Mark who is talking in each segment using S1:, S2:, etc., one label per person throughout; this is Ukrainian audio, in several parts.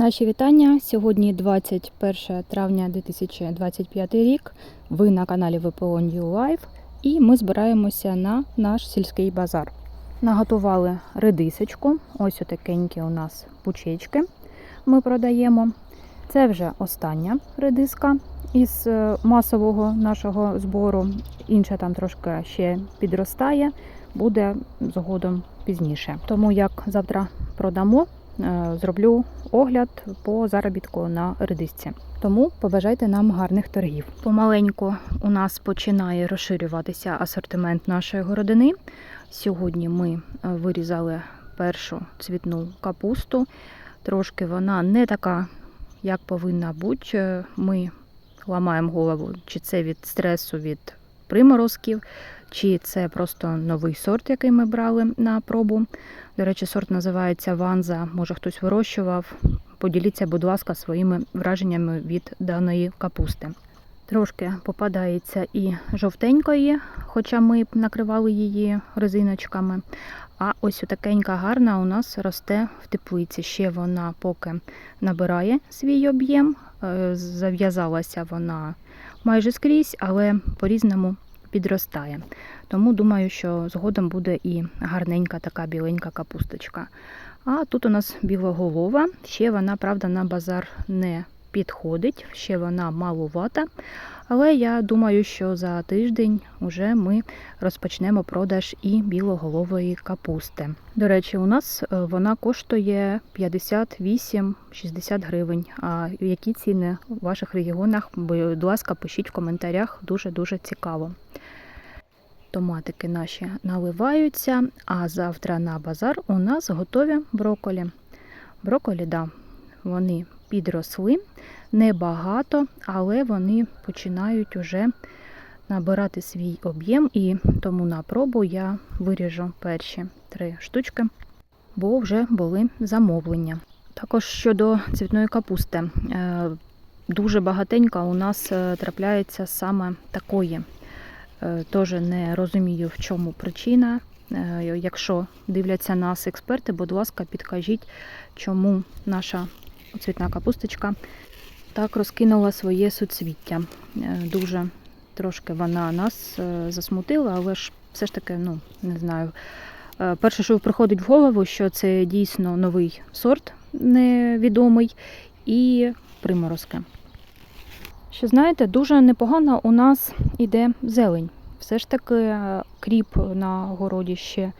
S1: Наші вітання. Сьогодні 21 травня 2025 рік. Ви на каналі ВПО New Life і ми збираємося на наш сільський базар. Наготували редисочку. Ось отакенькі у нас пучечки ми продаємо. Це вже остання редиска із е, масового нашого збору. Інша там трошки ще підростає, буде згодом пізніше. Тому як завтра продамо, зроблю огляд по заробітку на редисці. Тому побажайте нам гарних торгів. Помаленьку у нас починає розширюватися асортимент нашої городини. Сьогодні ми е, вирізали першу цвітну капусту. Трошки вона не така, як повинна бути. Е, Ми ламаємо голову, чи це від стресу від приморозків, чи це просто новий сорт, який ми брали на пробу. До речі, сорт називається Ванза. Може хтось вирощував. Поділіться, будь ласка, своїми враженнями від даної капусти. Трошки попадається і жовтенької, хоча ми накривали її резиночками. А ось отакенька гарна у нас росте в теплиці. Ще вона поки набирає свій об'єм. Е, Зав'язалася вона майже скрізь, але по-різному підростає. Тому думаю, що згодом буде і гарненька така біленька капусточка. А тут у нас білоголова. Ще вона, правда, на базар не підходить, ще вона малувата. Але я думаю, що за тиждень вже ми розпочнемо продаж і білоголової капусти. До речі, у нас е, вона коштує 58-60 гривень. А які ціни у ваших регіонах? Будь ласка, пишіть в коментарях, дуже-дуже цікаво. Томатики наші наливаються, а завтра на базар у нас готові броколі. Броколі, да, вони підросли небагато, але вони починають уже набирати свій об'єм, і тому на пробу я виріжу перші три штучки, бо вже були замовлення. Також щодо цвітної капусти, е, дуже багатенько у нас е, трапляється саме такої. Е, Теж не розумію, в чому причина. Якщо дивляться нас експерти, будь ласка, підкажіть, чому наша цвітна капусточка так розкинула своє суцвіття. Е, Дуже трошки вона нас е, засмутила, але ж все ж таки, ну, не знаю. Е, Перше, що приходить в голову, що це дійсно новий сорт невідомий і приморозки. Що знаєте, дуже непогано у нас іде зелень. Все ж таки кріп на городі ще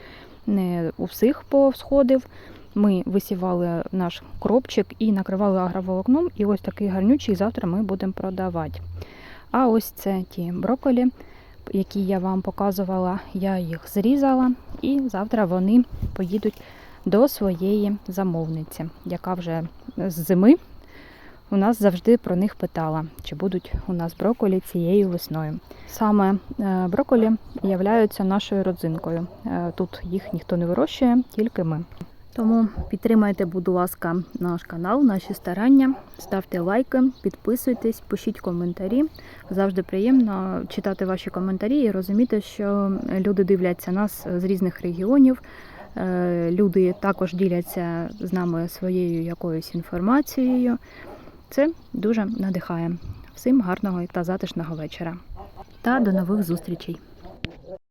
S1: не у всіх повсходив. Ми висівали наш кропчик і накривали агроволокном, і ось такий гарнючий завтра ми будемо продавати. А ось це ті брокколі, які я вам показувала, я їх зрізала, і завтра вони поїдуть до своєї замовниці, яка вже з зими у нас завжди про них питала, чи будуть у нас брокколі цією весною. Саме е, брокколі являються нашою родзинкою. Е, Тут їх ніхто не вирощує, тільки ми. Тому підтримайте, будь ласка, наш канал, наші старання, ставте лайки, підписуйтесь, пишіть коментарі. Завжди приємно читати ваші коментарі і розуміти, що люди дивляться нас з різних регіонів. Е, Люди також діляться з нами своєю якоюсь інформацією. Це дуже надихає. Всім гарного та затишного вечора. Та до нових зустрічей!